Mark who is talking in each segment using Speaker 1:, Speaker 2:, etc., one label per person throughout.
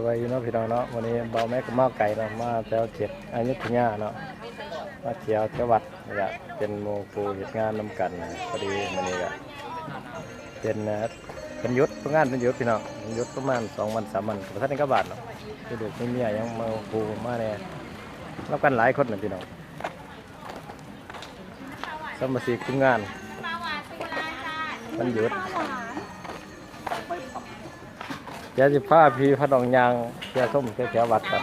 Speaker 1: สบายอยู่เนาะพี่น้องเนาะวันนี้เบาแม่ก็มาไก่เนาะมาแถวเจ็ดอายุทยาเนาะมาเที่ยวแถววัดนี่แหละเป็นโมกูเหตุงานนำกันนะพอดีมันนี่ก็เป็นเอ่อเป็นยุทธงานเป็นยุทธพี่น้องยุทธประมาณสองวันสามวันประทัดนี้ก็บาทเนาะเด็กไม่มีอะไรยังมากูมาเนี่ยรับกันหลายคนนะพี่น้องสมาชิกทุกงานมันหยุด ดี๋ยวจะพาพี่พระดองยางเที่ยวส้มเที่ยวแถววัดกัน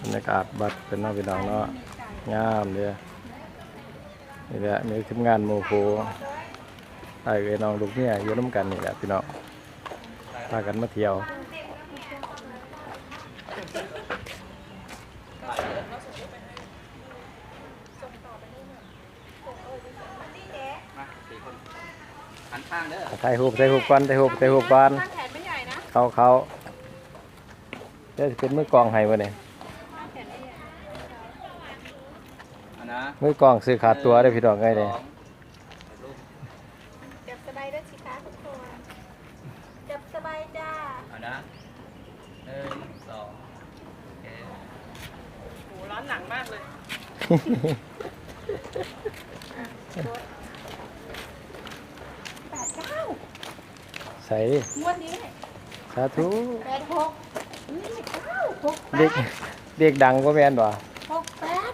Speaker 1: บรรยากาศวัดเป็นน้องพี่น้องเนาะงามเลยนี่แหละมีทีมงานโมโหไอ้เอ้ยน้องลูกเนี่ยอยู่น้ำกันนี่แหละพี่น้องพากันมาเที่ยว
Speaker 2: มาสี่คนหันข้างเด้อ
Speaker 1: ถ่ายรูปถ่ายรูปกันถ่ายรูปถ่ายรูปกัน
Speaker 3: บ้านแขนไม่ใหญ่นะ
Speaker 1: เขาเขาเดี๋ยวจะเป็นมือกลองให้วะเนี่ย
Speaker 3: บ้านแขนไม่ใหญ่
Speaker 2: อันนะ
Speaker 1: มือกลองซื้อขาดตัวได้อพี่น้องไงเลย
Speaker 2: สองรูป
Speaker 3: จับสบายด้วยสิคะทุกคนจับสบายจ้า
Speaker 2: อันนะหนึ่งสองโอเค
Speaker 3: โหร้อนหนังมากเลยแปดเก้า
Speaker 1: ใส่
Speaker 3: งวดนี้
Speaker 1: สาธุ
Speaker 3: แปดหกนี่เก้าหกแป
Speaker 1: เด็ก
Speaker 3: ด
Speaker 1: เด็กดังก็แม่นบ่
Speaker 3: หกแปด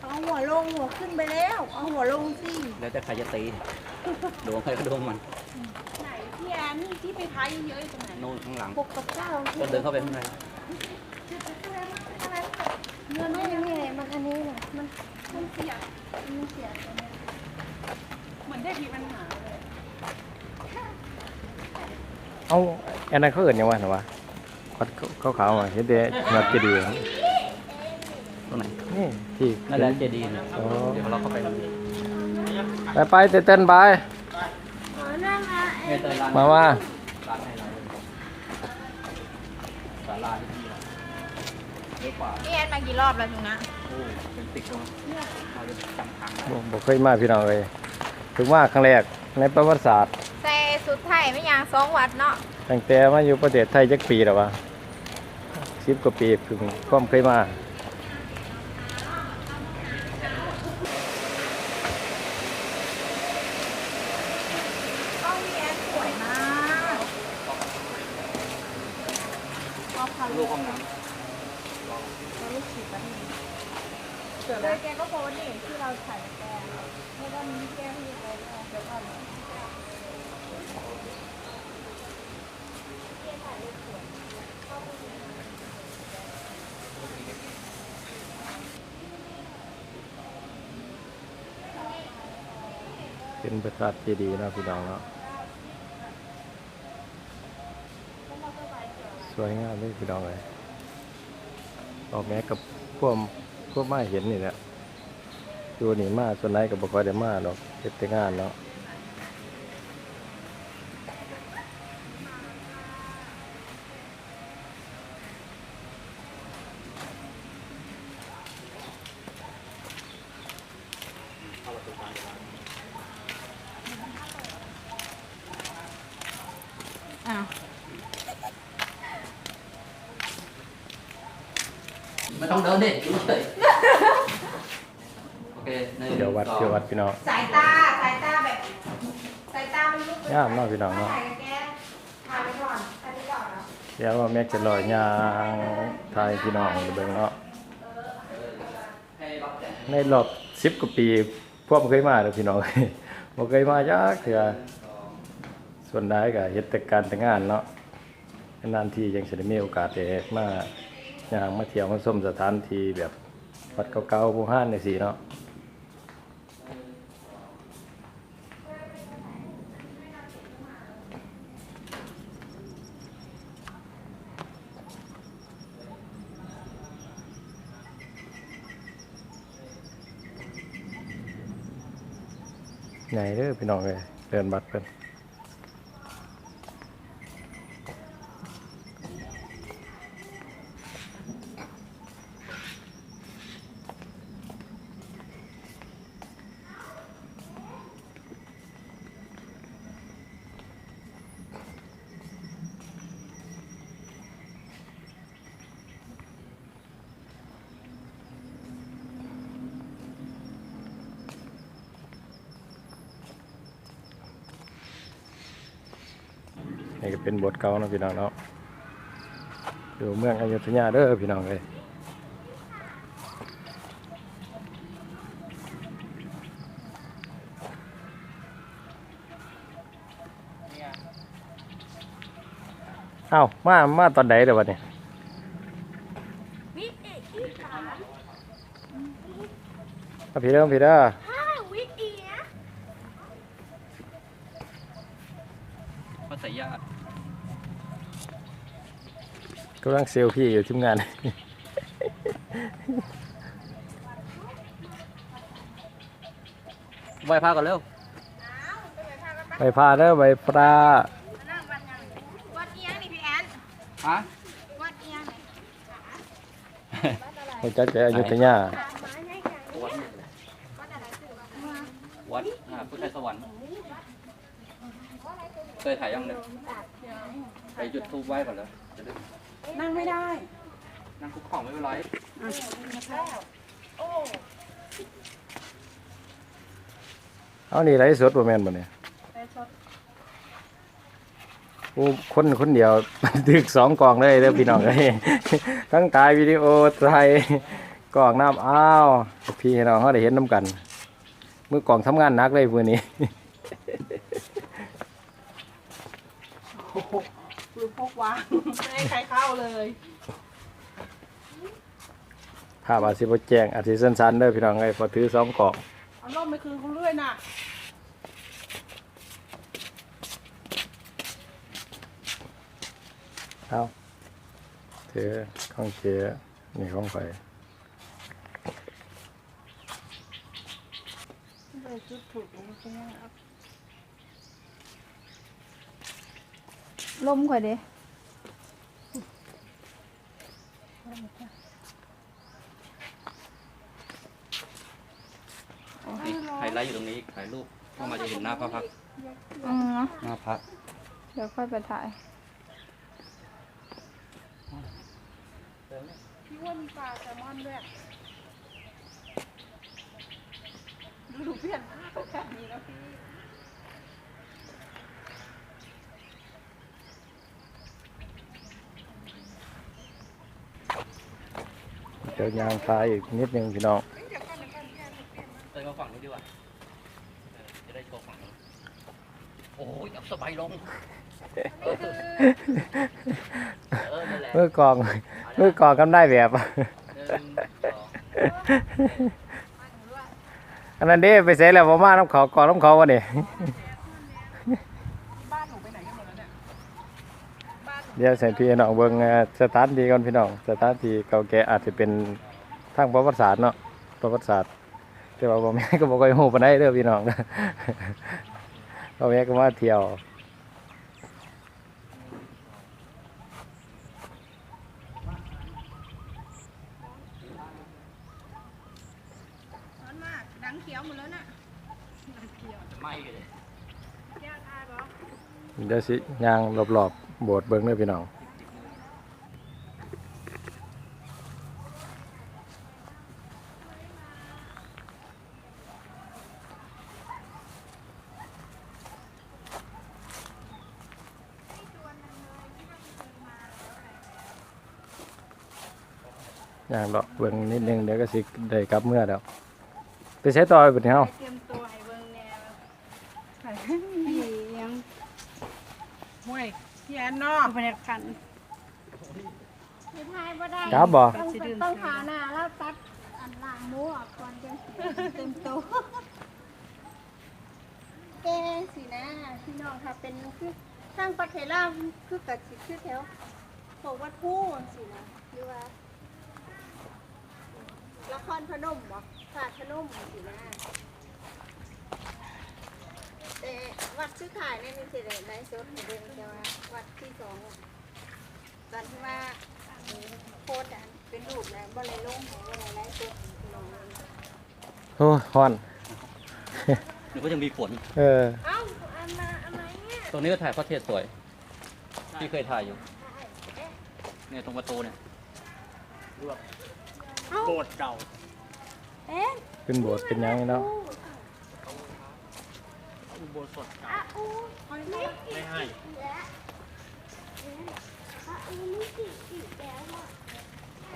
Speaker 3: เอาหัวลงหัวขึ้นไปแล้ว เอาหัวลงสิ
Speaker 2: แล้วแต่ใครจะตีดวงใครก็ดวงมัน
Speaker 3: ไหนพี่แอนที่ไปพายเยอะๆอยู่ตรงไหน
Speaker 2: โน่นข้างหลัง
Speaker 3: หกกับเก้า
Speaker 2: ก็เดินเข้าไปข้างใน
Speaker 3: เงินไม่ยังไงมันอันนี้เนี่ยมันมันเสียมันเสียตรงเนี้ยเหมือนได้มีปัญหาเลย
Speaker 1: เอาอันนั้นเขาเอิ้นหยังวะหนอวะวัดเขาขาวๆอะเห็นแต่ยอดเจดีย์
Speaker 2: ตรงไหน
Speaker 1: นี่ที่
Speaker 2: นั่นแหละเจดีย์นะ
Speaker 1: อ๋อ
Speaker 2: เดี๋ยวเราเข้าไปดู
Speaker 1: ไปไปเต้นๆไป
Speaker 3: อ๋อนั่นนะ
Speaker 2: เมตตาลาน
Speaker 1: มาว่า
Speaker 2: ร้านให้เราศาลาที่นี่เราเยอะกว่า
Speaker 3: พี่แอนมากี่รอบแล้วถึงนะ
Speaker 2: โอ้เป็นติ๊กตรงเราจะจำทางได้
Speaker 1: บ่บ่เคยมาพี่น้องเลยถึงว่าครั้งแรกในประวัติศาสตร์
Speaker 3: แต่ สุดไทยไม่ยางสองวัดเนาะ
Speaker 1: ตั้งแต่มาอยู่ประเทศไทยจักปีแล้ววะสิบกว่าปีเพิ่งความเคยมา
Speaker 3: ต้องพี่แอนสวยมากพอพัน
Speaker 2: ลูกห้องน้
Speaker 3: ลูกฉีดแบบนี้เจอแกก็โพสต์นี่ที่เราถ่ายแกไม่ต้องมีแก้ที่อะไรด้วยเดี๋ยวก่อน
Speaker 1: เป็นประสาทเจดีย์นะพี่น้องเนาะสวยงามเลยพี่น้องเลยออกแม้กับพวกพวกมาเห็นนี่แหละดูนี่มาส่วนไหนกับบุคคลได้มาหรอกเฮ็ดแต่งานเนาะ
Speaker 2: ไม่ต้องเดินดิอยู่เฉยโอเคหนึ่ง
Speaker 1: เดี๋ยววัด
Speaker 2: สอง
Speaker 1: เดี๋ยววัดพี่น้อง
Speaker 3: สายตา สายตาแบบ สายตามันลุกไป
Speaker 1: งามเนาะพี่น้องเนาะ
Speaker 3: ถ่ายกับแกถ่ายไปก่อนถ่ายไปก่อนเนาะ
Speaker 1: เดี๋ยวว่าแม็กจะลอยยางทายพี่น้องเบิ่งเนาะ
Speaker 2: ให้รับแต่
Speaker 1: ในรอบสิบกว่าปีพวกบ่เคยมาเลยพี่น้อง บ่เคยมาจักเถื่อส่วนใหญ่ก็เฮ็ดแต่การแต่งานเนาะนานที่ยังสิได้มีโอกาสได้มา ย่างมาเที่ยวมาชมสถานที่แบบวัดเก่าๆโบราณจังซี่เนาะใหญ่เด้อพี่น้องเอ้ยเดินบัดเพิ่น นี่ก็เป็นบทเก่าเนาะพี่น้องเนาะอยู่เมืองอยุธยาเด้อพี่น้องเลยเอ้ามา มาตอนไหนเดี๋ยววันนี้
Speaker 3: วิเอกอีสาน
Speaker 1: มาพี่เด้อพี่เด้อ
Speaker 3: ห้าวิเอีย
Speaker 2: ภาษาญาติ
Speaker 1: กำลังเซลฟี่อยู่ทีมงาน
Speaker 2: ไหว้พระก่อนเร็ว
Speaker 1: ใบพาเด้อใบพระ
Speaker 3: นั่งวันยังวัดเอียงนี่พี่แอน
Speaker 2: ฮะ
Speaker 3: วัดเอียงนี่
Speaker 1: หัวจักใจอยุธยา
Speaker 3: ไม้ใหญ่ใหญ่
Speaker 2: วัด
Speaker 3: วัดอะไรคือวัด
Speaker 2: วัดอ่าพุทธสวรรค์เคยถ่ายยังเนี่ยไปจุดทูบไหว้ก่อนเลยจะได้
Speaker 4: นั่งไม่ได้
Speaker 2: นั่งคุกเข่าไม่เป็นไร
Speaker 1: เอานี่ไรสดบ่แม่นบ่เนี่ยโอ้คนคนเดียวถึกสองกล่องเลยเด้อพี่น้องเอ้ยทั้งถ่ายวิดีโอถ่ายกล่องน้ำอ้าวพี่น้องเขาได้เห็นน้ำกันมือกล่องทำงานหนักเลยมื้อนี้
Speaker 4: คือ พกวางไม่ให้ใครเข้าเลย
Speaker 1: ภาพอาจสิบ่แจ้งอาจสิสั้นๆเด้อพี่น้องเอ้ยพอถือสองกล่อง
Speaker 4: เอาล่มไปคืนคุณเรื่อยน่ะ
Speaker 1: เอาถือของเชียนี่ของไฟ
Speaker 3: ลมข่อยเด้
Speaker 2: นี่ไฮไลท์อยู่ตรงนี้ถ่ายรูปเข้ามาจะเห็นหน้าพระพักตร์
Speaker 3: อืม
Speaker 2: หน้าพระ
Speaker 3: เดี๋ยวค่อยไปถ่าย
Speaker 4: พี่ว่ามีปลาแซลมอนด้วย ดูดูเปลี่ยนผ้าแบบนี้แล้วพี่
Speaker 1: ดี๋ยวยางฟ้าอีกนิดนึงพี่น้อง
Speaker 2: เดินมาฝั่งนี้ดีกว่าเออจะได้โชว์ฝั่งนี้โอ้ยเอาสบายลง เออนั่นแหละ
Speaker 1: มือกองมือกองกำได้แบบ
Speaker 2: หนึ่งสอง
Speaker 1: อันนั้นเด้ไปเสร็จแล้วบ่มาน้ำเขากองน้ำเขาวะนี่
Speaker 4: บ้านหนูไปไหนกันหมดแล้วเนี่ย
Speaker 1: เดี๋ยวใส่พี่น้องเบิ่งเอ่อสถานที่ก่อนพี่น้องสถานที่เก่าแก่อาจจะเป็นทางประวัติศาสตร์เนาะประวัติศาสตร์แต่ว่าบ่แม่นก็บ่ค่อยฮู้ปานใดเด้อพี่น้องบ่แม่นก็มาเที่ยว
Speaker 3: ร้อนมากดังเขียวหมดแล้วน่ะ
Speaker 2: จะไหม้กันเลย
Speaker 3: ยากอายปะ
Speaker 1: เดี๋ยวสิย่างรอบๆ โบสถ์เบิ่งเด้อพี่น้องอย่างดอกเบิ่งนิดนึงเดี๋ยวก็สิได้กลับเมื่อแล้วไปใช้ต่อไปเป็นเฮา
Speaker 3: เตรียมตัวให้เบิ่งแนวพี่ยัง
Speaker 4: ห่วยพี่แอน เนาะ
Speaker 3: บรรยากาศไม่ทายบ่ได้
Speaker 1: ครับบ่
Speaker 3: ต้องต้องหาหน้าแล้วตัดอันล่างหมูออกก่อนจังสิเต็มโตวแกสินะพี่น้องค่ะเป็นคือทางประเทศลาวคือกัดสิคือแถวบอกว่าทู่สินะหรือว่าละครพนมบ่ศาสตร์พนมสินะ แต่วัดชื่อขายเนี่ยมีสิได้ไลฟ์สดให้เบิ่งแต่ว่าวัดที่สองอะตอนที่ว่าโคตรอะเป็นรูปแล้วบ่เลยลงของบ่เลยไล่ตัวน้องเลย
Speaker 1: โอ้ยฮ้อน
Speaker 2: หรือว่ายังมีฝน
Speaker 1: เออ
Speaker 3: เอ้าอันมาอันไหนเนี่ย
Speaker 2: ตรงนี้ก็ถ่ายพระเทศสวย ที่เคยถ่ายอยู่ เนี่ยตรงประตูเนี่ย
Speaker 3: โบสถ์เก่าเอ๊ะ
Speaker 1: ขึ้นโบสถ์เป็นหยังนี่เนาะ
Speaker 3: อุโบสถเก่าอะอูไม่ให้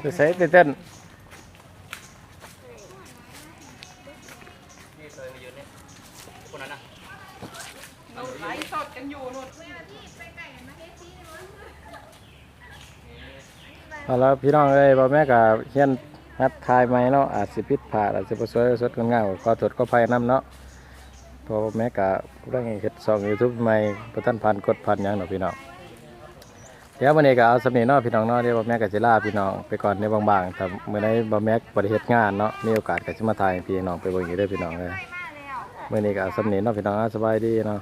Speaker 1: ไปใส่ไปเต้น
Speaker 2: นี่เคยมายืนเนี่ยคนนั้นอะ
Speaker 4: เราไลฟ์สดกันอยู่นู่น
Speaker 1: เอาละพี่น้องเอ้ยบ่แม่ก็เฮียนฮัดทายไหมเนาะอาจสิผิดพลาดอาจสิบ่สวยสดงามขอโทษขออภัยนํเนาะเพอแม่กะร่างเห็ดซองยูทูบใหม่บ่ทันพันกดพันยังหนอพี่น้องเดี๋ยววันนี้ก็เอาสมีนอพี่น้องนอเดี๋ยวแม่ก็สิลาพี่น้องไปก่อนในบางๆแต่เมื่อไหร่บ่แม่บ่ได้เหตุงานเนาะมีโอกาสก็สิมาถ่ายพี่น้องไปเบิ่งอยู่ด้วยพี่น้องเลยเมื่อนี้ก็เอาสมีนอพี่น้องสบายดีเนาะ